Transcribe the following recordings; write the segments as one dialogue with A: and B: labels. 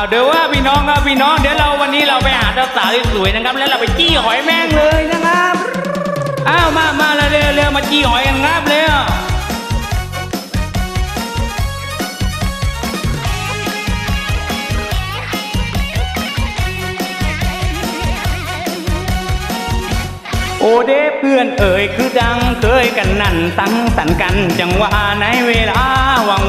A: เอาเดี๋ยวว่าพี่น้องครับพี่น้องเดี๋ยวเราวันนี้เราไปหาสาวๆสวยๆนะครับ แล้วเราไปจี้หอยแม่งเลยนะครับอ้าวมามาเร็วๆเร็วมาจี้หอยกันครับเร็วโอเดเพื่อนเอ่ยคือดังเคยกันนั่นสังสรรค์กันจังหวะในเวลา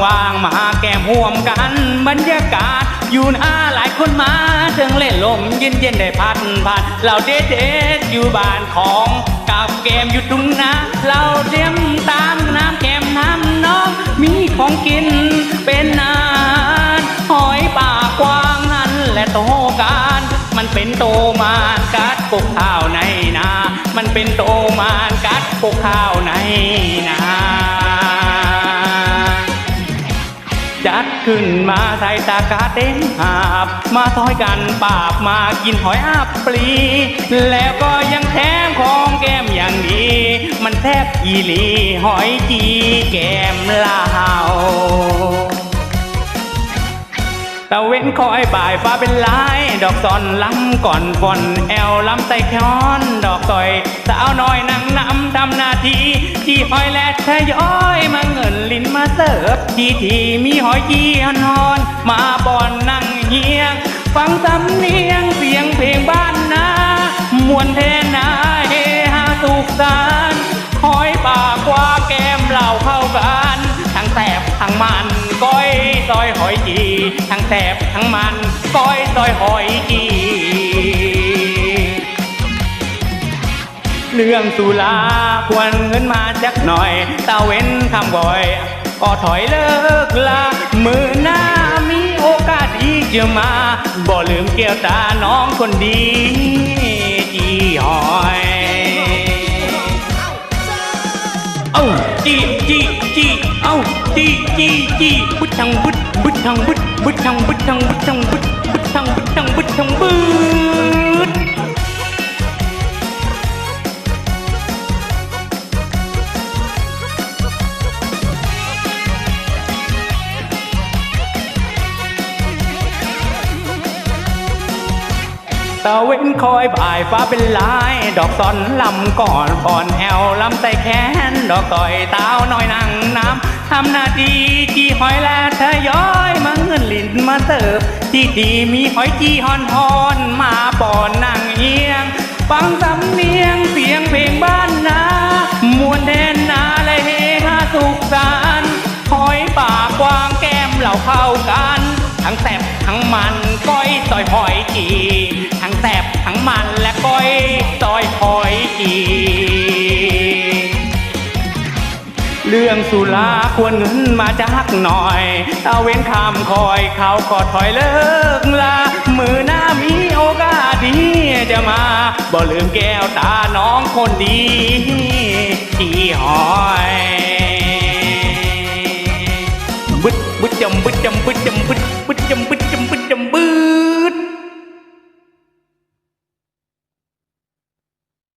A: ว่างๆมาแก้มห่วมกันบรรยากาศ ยูน้าหลายคนมาถึงเล่นลมเย็นๆได้พัดพัดเราเด็ดๆอยู่บ้านของกับเกมอยู่ตรงนาเราเตรียมตามน้ำแกมน้ำน้องมีของกินเป็นอาหารหอยป่ากว้างนั้นและโตการมันเป็นโตมานกัดปกข้าวในนา มันเป็นโตมานกัดปกข้าวใน ขึ้นมาใส่ตากาเต็มหาบ มาถอยกันปาบมากินหอยอาบปลี แล้วก็ยังแถมของแก้มอย่างดีมันแทบอีหลีหอยจีแก้มลาวตะเว้นคอยบ่ายฟ้าเป็นลาย ดอกซอนล้ำก่อนฝนแอลล้ำใส่คอนดอกต่อยสาวน้อยนั่งนำทำหน้าที่ที่หอยและทยอยมาเงินลิ้นมาเส ทีทีมีหอยจีฮอนอน มาบอนนั่งเฮียง ฟังสำเนียงเสียงเพลงบ้านนามวนแทนนาเฮฮาสุขสานหอยป่ากว่าแก้มเหล่าเข้ากันทั้งแสบทั้งมันก้อยซอยหอยจีทั้งแสบทั้งมันก้อยซอยหอยจีเรื่องสุราควรเงินมาจักหน่อยตาเว้นคำบ่อย ก็ถอยเลิกลามือหน้ามีโอกาสอีกจะมาบ่ลืมแก้วตาน้องคนดีจีหอยเอ้าจีจีจีเอ้าจีจีจีบุดทังบุดบุดทังบุดบุดทังบุดทังบุดทังบุดบุดทังบุดทังบุดทังบุด ตะเว้นคอยบ่ายฟ้าเป็นลาย ดอกซอนลำก่อนอ่อนแอวลำใส่แขน ดอกต่อยเต้าน้อยนั่งน้ำทำหน้าทีจีหอยแลทยอยมาเงินลินมาเสิร์ฟที่ดีมีหอยจีฮอนฮอนมาปอนนั่งเอียง ฟังสำเนียงเสียงเพลงบ้านนามวนแดนนาและเฮฮาสุขสันหอยปากวางแก้มเหล่าเข้ากัน ทั้งแสบทั้งมันก้อยซอยหอยจี้ มันและก้อยซอยหอยจีเรื่องสุราควรเงินมาจักหน่อยตาเว้นคำคอยเขาก็ถอยเลิกลา มือหน้ามีโอกาสดีจะมา บ่ลืมแก้วตาน้องคนดีที่หอยบึดบึดจำบึดจำบึดจำบึดบึด